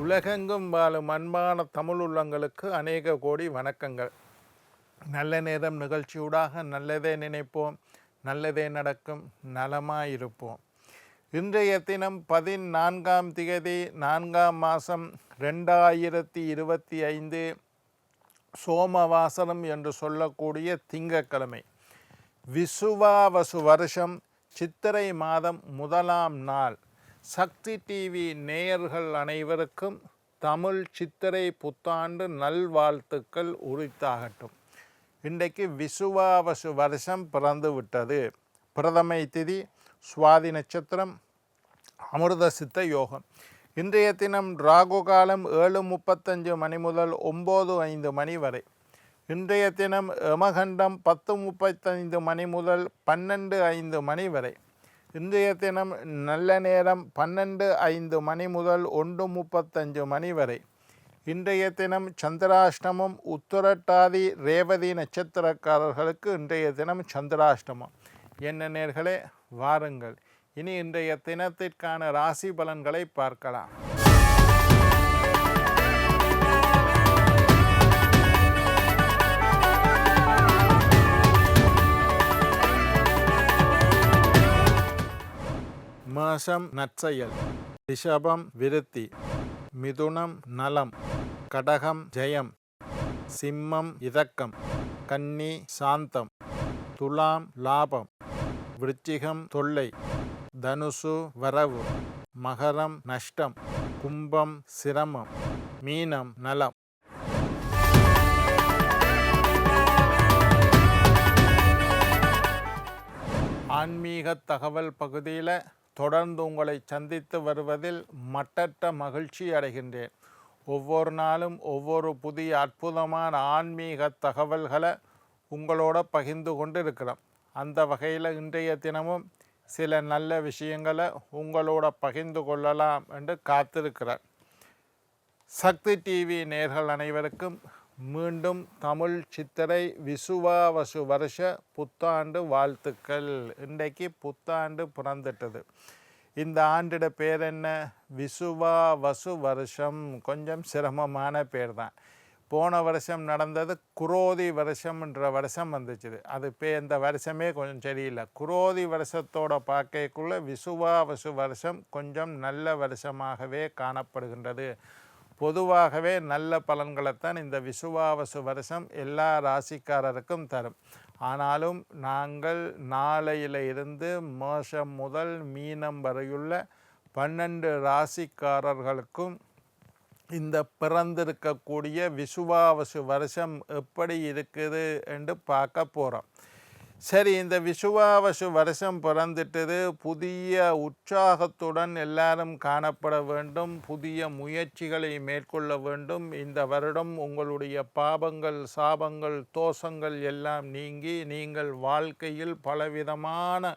உலகெங்கும் வாழும் அன்பான தமிழ் உள்ளங்களுக்கு அநேக கோடி வணக்கங்கள். நல்ல நேரம் நிகழ்ச்சியூடாக நல்லதே நினைப்போம் நல்லதே நடக்கும் நலமாயிருப்போம். இன்றைய தினம் பதினான்காம் திகதி நான்காம் மாதம் ரெண்டாயிரத்தி இருபத்தி ஐந்து சோமவாசனம் என்று சொல்லக்கூடிய திங்கட்கிழமை. விசுவாவசு வருஷம் சித்திரை மாதம் முதலாம் நாள். சக்தி டிவி நேயர்கள் அனைவருக்கும் தமிழ் சித்திரை புத்தாண்டு நல்வாழ்த்துக்கள் உரித்தாகட்டும். இன்றைக்கு விசுவாவசு வருஷம் பிறந்து விட்டது பிரதமை திதி சுவாதி நட்சத்திரம் அமிர்த சித்த யோகம். இன்றைய தினம் ராகு காலம் ஏழு முப்பத்தஞ்சு மணி முதல் ஒம்பது ஐந்து மணி வரை. இன்றைய தினம் யமகண்டம் பத்து முப்பத்தைந்து மணி முதல் பன்னெண்டு ஐந்து மணி வரை. இன்றைய தினம் நல்ல நேரம் பன்னெண்டு ஐந்து மணி முதல் ஒன்று முப்பத்தஞ்சு மணி வரை. இன்றைய தினம் சந்திராஷ்டமம். உத்தரட்டாதி ரேவதி நட்சத்திரக்காரர்களுக்கு இன்றைய தினம் சந்திராஷ்டமம். என்ன நேர்களே வாருங்கள். இனி இன்றைய தினத்திற்கான ராசி பலன்களை பார்க்கலாம். மேஷம் நற்செயல். ரிஷபம் விருத்தி. மிதுனம் நலம். கடகம் ஜெயம். சிம்மம் இதக்கம் கன்னி சாந்தம். துலாம் லாபம். விருச்சிகம் தொல்லை. தனுசு வரவு. மகரம் நஷ்டம். கும்பம் சிரமம். மீனம் நலம். ஆன்மீக தகவல் பகுதியில் தொடர்ந்து உங்களை சந்தித்து வருவதில் மட்டற்ற மகிழ்ச்சி அடைகின்றேன். ஒவ்வொரு நாளும் ஒவ்வொரு புதிய அற்புதமான ஆன்மீக தகவல்களை உங்களோட பகிர்ந்து கொண்டு இருக்கிறோம் அந்த வகையில் இன்றைய தினமும் சில நல்ல விஷயங்களை உங்களோட பகிர்ந்து கொள்ளலாம் என்று காத்திருக்கிறார். சக்தி டிவி நேர்கள் அனைவருக்கும் மீண்டும் தமிழ் சித்திரை விசுவாவசு வருஷ புத்தாண்டு வாழ்த்துக்கள். இன்றைக்கு புத்தாண்டு பிறந்துட்டது. இந்த ஆண்டிட பேர் என்ன? விசுவாவசு வருஷம். கொஞ்சம் சிரமமான பேர் தான். போன வருஷம் நடந்தது குரோதி வருஷம்ன்ற வருஷம் வந்துச்சுது. அது பே இந்த வருஷமே கொஞ்சம் சரியில்லை. குரோதி வருஷத்தோட பார்க்கக்குள்ளே விசுவாவசு வருஷம் கொஞ்சம் நல்ல வருஷமாகவே காணப்படுகின்றது. பொதுவாகவே நல்ல பலன்களைத்தான் இந்த விசுவாவசு வருஷம் எல்லா ராசிக்காரருக்கும் தரும். ஆனாலும் நாங்கள் நாளையில இருந்து மேஷம் முதல் மீனம் வரையுள்ள பன்னெண்டு ராசிக்காரர்களுக்கும் இந்த பிறந்திருக்கக்கூடிய விசுவாவசு வருஷம் எப்படி இருக்குது என்று பார்க்க போகிறோம் சரி இந்த விசுவாவசு வருஷம் பிறந்துட்டது. புதிய உற்சாகத்துடன் எல்லாரும் காணப்பட வேண்டும். புதிய முயற்சிகளை மேற்கொள்ள வேண்டும். இந்த வருடம் உங்களுடைய பாபங்கள் சாபங்கள் தோஷங்கள் எல்லாம் நீங்கி நீங்கள் வாழ்க்கையில் பலவிதமான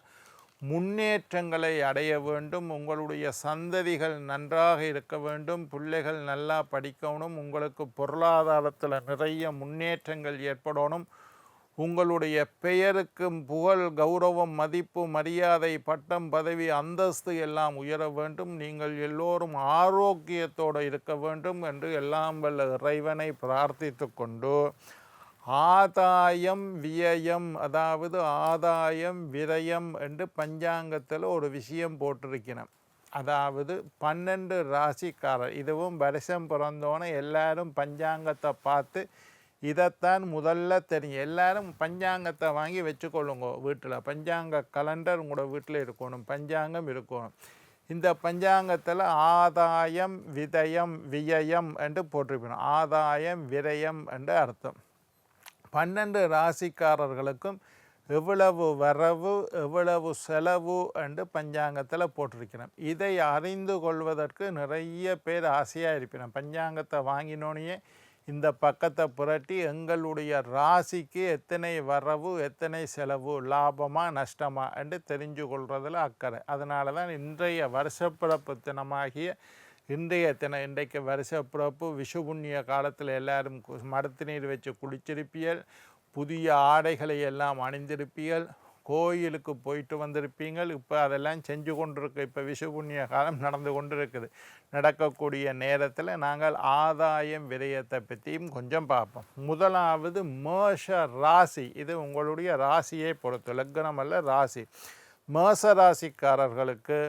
முன்னேற்றங்களை அடைய வேண்டும். உங்களுடைய சந்ததிகள் நன்றாக இருக்க வேண்டும். பிள்ளைகள் நல்லா படிக்கணும். உங்களுக்கு பொருளாதாரத்தில் நிறைய முன்னேற்றங்கள் ஏற்படணும். உங்களுடைய பெயருக்கும் புகழ் கௌரவம் மதிப்பு மரியாதை பட்டம் பதவி அந்தஸ்து எல்லாம் உயர வேண்டும். நீங்கள் எல்லோரும் ஆரோக்கியத்தோடு இருக்க வேண்டும் என்று எல்லாம் வல்ல இறைவனை பிரார்த்தித்து கொண்டு ஆதாயம் வியயம் அதாவது ஆதாயம் விரயம் என்று பஞ்சாங்கத்தில் ஒரு விஷயம் போட்டிருக்கிறேன். அதாவது பன்னெண்டு ராசிக்காரர். இதுவும் வருஷம் பிறந்தோன்னே எல்லாரும் பஞ்சாங்கத்தை பார்த்து இதைத்தான் முதல்ல தெரியும். எல்லாரும் பஞ்சாங்கத்தை வாங்கி வச்சுக்கொள்ளுங்க வீட்டில். பஞ்சாங்க கலண்டர் உங்களோட வீட்டில் இருக்கணும். பஞ்சாங்கம் இருக்கணும். இந்த பஞ்சாங்கத்தில் ஆதாயம் விதயம் வியயம் என்று போட்டிருக்கணும். ஆதாயம் விரயம் என்று அர்த்தம். பன்னெண்டு ராசிக்காரர்களுக்கும் எவ்வளவு வரவு எவ்வளவு செலவு என்று பஞ்சாங்கத்தில் போட்டிருக்கிறோம் இதை அறிந்து கொள்வதற்கு நிறைய பேர் ஆசையாக இருப்பினோம். பஞ்சாங்கத்தை வாங்கினோனையே இந்த பக்கத்தை புரட்டி எங்களுடைய ராசிக்கு எத்தனை வரவு எத்தனை செலவு லாபமா நஷ்டமா என்று தெரிஞ்சு கொள்வதில் அக்கறை. அதனால தான் இன்றைய வருஷப்பிறப்பு தினமாகிய இன்றைய தினம் இன்றைக்கு வருஷப்பிறப்பு விஷு புண்ணிய காலத்தில் எல்லாரும் மரத்து நீர் வச்சு குளிச்சிருப்பியல் புதிய ஆடைகளை எல்லாம் அணிந்திருப்பியல் கோயிலுக்கு போயிட்டு வந்திருப்பீங்கள். இப்போ அதெல்லாம் செஞ்சு கொண்டிருக்கு இப்போ விஷுபுண்ணிய காலம் நடந்து கொண்டு இருக்குது நடக்கக்கூடிய நேரத்தில் நாங்கள் ஆதாயம் விரயத்தை பற்றியும் கொஞ்சம் பார்ப்போம். முதலாவது மேஷ ராசி. இது உங்களுடைய ராசியை பொறுத்து. லக்னம் அல்ல ராசி. மேச ராசிக்காரர்களுக்கு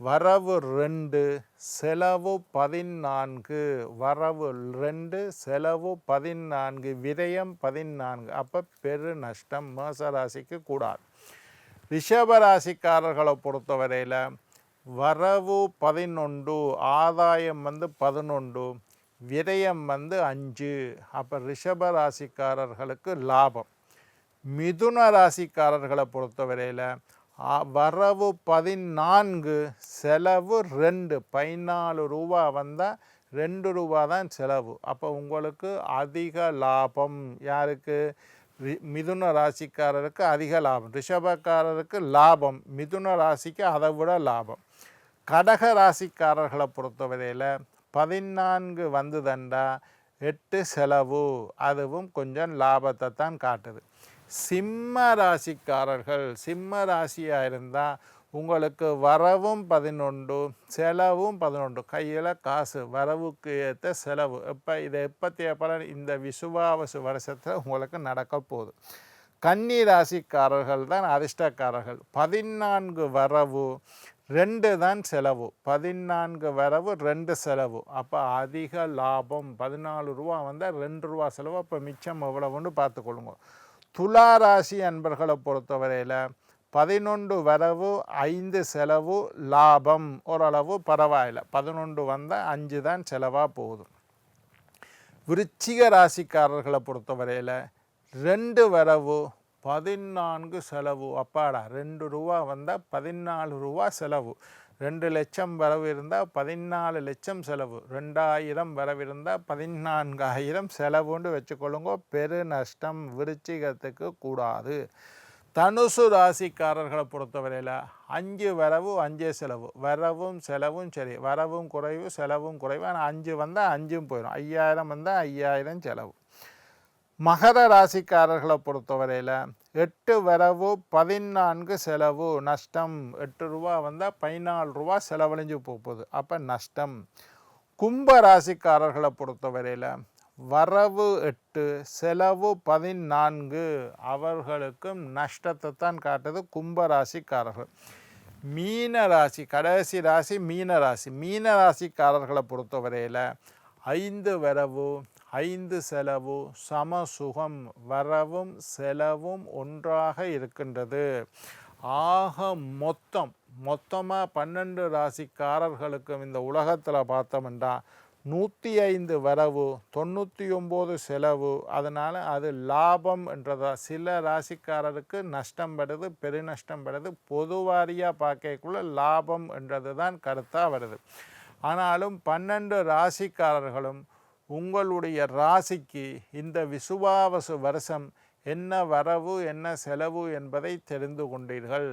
வரவு ரெண்டு செலவு பதினான்கு வரவு ரெண்டு செலவு பதினான்கு விரயம் பதினான்கு. அப்போ பெரு நஷ்டம் மேசராசிக்கு கூடாது. ரிஷபராசிக்காரர்களை பொறுத்தவரையில் வரவு பதினொன்று ஆதாயம் வந்து பதினொன்று விரயம் வந்து அஞ்சு. அப்போ ரிஷபராசிக்காரர்களுக்கு லாபம். மிதுன ராசிக்காரர்களை பொறுத்தவரையில் வரவு பதினான்கு செலவு ரெண்டு. பதினாலு ரூபா வந்தால் ரெண்டு ரூபா தான் செலவு. அப்போ உங்களுக்கு அதிக லாபம் யாருக்கு? மிதுன ராசிக்காரருக்கு அதிக லாபம். ரிஷபக்காரருக்கு லாபம். மிதுன ராசிக்கு அதை விட லாபம். கடக ராசிக்காரர்களை பொறுத்தவரையில் பதினான்கு வந்ததுண்டா எட்டு செலவு. அதுவும் கொஞ்சம் லாபத்தை தான் காட்டுது. சிம்ம ராசிக்காரர்கள் சிம்ம ராசியாக இருந்தால் உங்களுக்கு வரவும் பதினொன்று செலவும் பதினொன்று. கையில் காசு வரவுக்கு ஏற்ற செலவு. இப்போ இதை எப்பத்திய பலன் இந்த விசுவாவசு வருஷத்தில் உங்களுக்கு நடக்க போகுது. கன்னி ராசிக்காரர்கள் தான் அதிர்ஷ்டக்காரர்கள். பதினான்கு வரவு ரெண்டு தான் செலவு. பதினான்கு வரவு ரெண்டு செலவு. அப்போ அதிக லாபம். பதினாலு ரூபா வந்தால் ரெண்டு ரூபா செலவு. அப்போ மிச்சம் எவ்வளவுன்னு பார்த்துக்கொள்ளுங்க. துளாராசி அன்பர்களை பொறுத்தவரையில் பதினொன்று வரவு ஐந்து செலவு லாபம் ஓரளவு பரவாயில்ல. பதினொன்று வந்தால் அஞ்சு தான் செலவாக போகுது. விருச்சிக ராசிக்காரர்களை பொறுத்தவரையில் ரெண்டு வரவு பதினான்கு செலவு. அப்பாடா ரெண்டு ரூபா வந்தால் பதினாலு ரூபா செலவு. ரெண்டு லட்சம் வரவு இருந்தால் பதினாலு லட்சம் செலவு. ரெண்டாயிரம் வரவு இருந்தால் பதினான்காயிரம் செலவுன்னு வச்சுக்கொள்ளுங்க. பெரு நஷ்டம் விருச்சிகத்துக்கு கூடாது. தனுசு ராசிக்காரர்களை பொறுத்தவரையில் அஞ்சு வரவு அஞ்சே செலவு. வரவும் செலவும் சரி. வரவும் குறைவு செலவும் குறைவு. ஆனால் அஞ்சு வந்தால் அஞ்சும் போயிடும் ஐயாயிரம் வந்தால் ஐயாயிரம் செலவு. மகர ராசிக்காரர்களை பொறுத்தவரையில் எட்டு வரவு பதினான்கு செலவு. நஷ்டம் எட்டு ரூபா வந்தால் பதினாலு ரூபா செலவழிஞ்சு போகுது அப்போ நஷ்டம். கும்ப ராசிக்காரர்களை பொறுத்தவரையில் வரவு எட்டு செலவு பதினான்கு அவர்களுக்கும் நஷ்டத்தை தான் காட்டுது கும்ப ராசிக்காரர்கள். மீன ராசி கடைசி ராசி மீன ராசி. மீன ராசிக்காரர்களை பொறுத்தவரையில் ஐந்து வரவு ஐந்து செலவு சம சுகம் வரவும் செலவும் ஒன்றாக இருக்கின்றது. ஆக மொத்தம் மொத்தமாக பன்னெண்டு ராசிக்காரர்களுக்கும் இந்த உலகத்தில் பார்த்தோம்னா நூற்றி ஐந்து வரவு தொண்ணூற்றி ஒம்பது செலவு அதனால் அது லாபம் என்றதா சில ராசிக்காரருக்கு நஷ்டம் படுது பெருநஷ்டம் படுது பொதுவாரியாக பார்க்கக்குள்ள லாபம் என்றது தான் கருத்தாக வருது. ஆனாலும் பன்னெண்டு ராசிக்காரர்களும் உங்களுடைய ராசிக்கு இந்த விசுவாவசு வருஷம் என்ன வரவு என்ன செலவு என்பதை தெரிந்து கொண்டீர்கள்.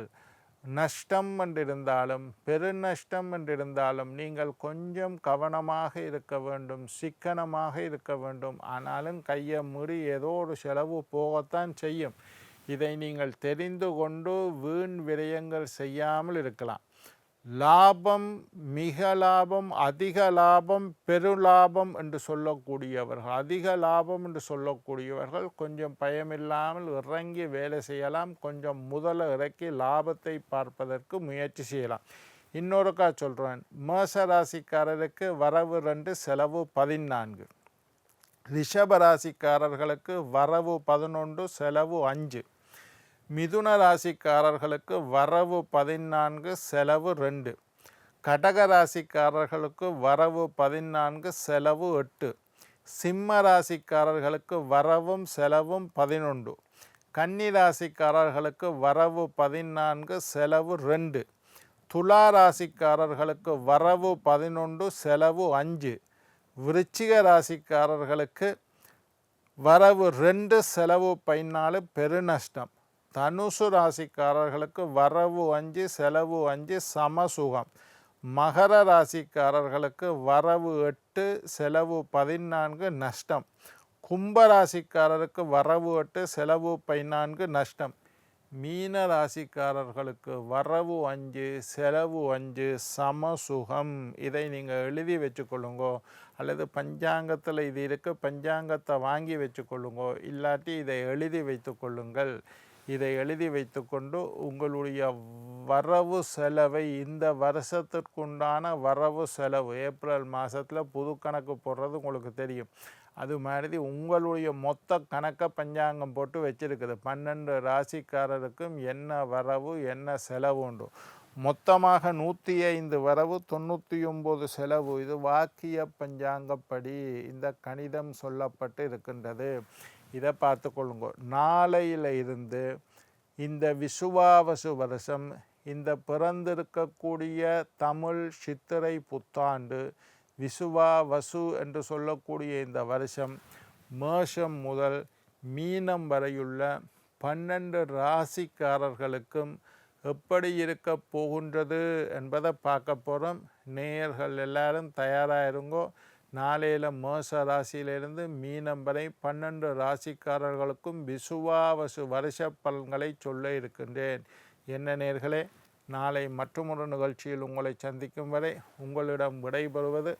நஷ்டம் என்றிருந்தாலும் பெருநஷ்டம் என்றிருந்தாலும் நீங்கள் கொஞ்சம் கவனமாக இருக்க வேண்டும் சிக்கனமாக இருக்க வேண்டும். ஆனாலும் கையை முறி ஏதோ ஒரு செலவு போகத்தான் செய்யும். இதை நீங்கள் தெரிந்து கொண்டு வீண் விரயங்கள் செய்யாமல் இருக்கலாம். லாபம் மிக லாபம் அதிக லாபம் பெருலாபம் என்று சொல்லக்கூடியவர்கள் அதிக லாபம் என்று சொல்லக்கூடியவர்கள் கொஞ்சம் பயமில்லாமல் இறங்கி வேலை செய்யலாம் கொஞ்சம் முதல இறக்கி லாபத்தை பார்ப்பதற்கு முயற்சி செய்யலாம். இன்னொருக்கா சொல்கிறேன் மேசராசிக்காரருக்கு வரவு ரெண்டு செலவு பதினான்கு. ரிஷபராசிக்காரர்களுக்கு வரவு பதினொன்று செலவு அஞ்சு. மிதுன ராசிக்காரர்களுக்கு வரவு பதினான்கு செலவு ரெண்டு. கடக ராசிக்காரர்களுக்கு வரவு பதினான்கு செலவு எட்டு. சிம்ம ராசிக்காரர்களுக்கு வரவும் செலவும் பதினொன்று. கன்னி ராசிக்காரர்களுக்கு வரவு பதினான்கு செலவு ரெண்டு. துலா ராசிக்காரர்களுக்கு வரவு பதினொன்று செலவு அஞ்சு. விருச்சிக ராசிக்காரர்களுக்கு வரவு ரெண்டு செலவு பதினாலு பெருநஷ்டம். தனுசு ராசிக்காரர்களுக்கு வரவு அஞ்சு செலவு அஞ்சு சமசுகம். மகர ராசிக்காரர்களுக்கு வரவு எட்டு செலவு பதினான்கு நஷ்டம். கும்பராசிக்காரருக்கு வரவு எட்டு செலவு பதினான்கு நஷ்டம். மீன ராசிக்காரர்களுக்கு வரவு அஞ்சு செலவு அஞ்சு சமசுகம். இதை நீங்கள் எழுதி வச்சுக்கொள்ளுங்கோ. அல்லது பஞ்சாங்கத்தில் இது இருக்குது பஞ்சாங்கத்தை வாங்கி வச்சுக்கொள்ளுங்கோ. இல்லாட்டி இதை எழுதி வைத்து கொள்ளுங்கள். இதை எழுதி வைத்துக்கொண்டு உங்களுடைய வரவு செலவை இந்த வருஷத்திற்குண்டான வரவு செலவு ஏப்ரல் மாதத்தில் புது கணக்கு போடுறது உங்களுக்கு தெரியும். அது மாதிரி உங்களுடைய மொத்த கணக்கை பஞ்சாங்கம் போட்டு வச்சிருக்குது. பன்னெண்டு ராசிக்காரருக்கும் என்ன வரவு என்ன செலவு உண்டு. மொத்தமாக நூற்றி ஐந்து வரவு தொண்ணூற்றி ஒம்பது செலவு. இது வாக்கிய பஞ்சாங்கப்படி இந்த கணிதம் சொல்லப்பட்டு இருக்கின்றது. இதை பார்த்து கொள்ளுங்க. நாளையில் இருந்து இந்த விசுவாவசு வருஷம் இந்த பிறந்திருக்கக்கூடிய தமிழ் சித்திரை புத்தாண்டு விசுவா வசு என்று சொல்லக்கூடிய இந்த வருஷம் மேஷம் முதல் மீனம் வரையுள்ள பன்னெண்டு ராசிக்காரர்களுக்கும் எப்படி இருக்க போகின்றது என்பதை பார்க்க போகிறோம் நேயர்கள் எல்லாரும் தயாராக இருங்கோ. நாளையில் மேஷ ராசியிலிருந்து மீனம் வரை பன்னெண்டு ராசிக்காரர்களுக்கும் விசுவாவசு வருஷ பலன்களை சொல்ல இருக்கின்றேன். என்ன நேர்களே நாளை மற்றொரு நிகழ்ச்சியில் உங்களை சந்திக்கும் வரை உங்களிடம் விடைபெறுவது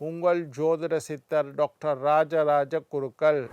உங்கள் ஜோதிட சித்தர் டாக்டர் ராஜராஜ குருக்கள்.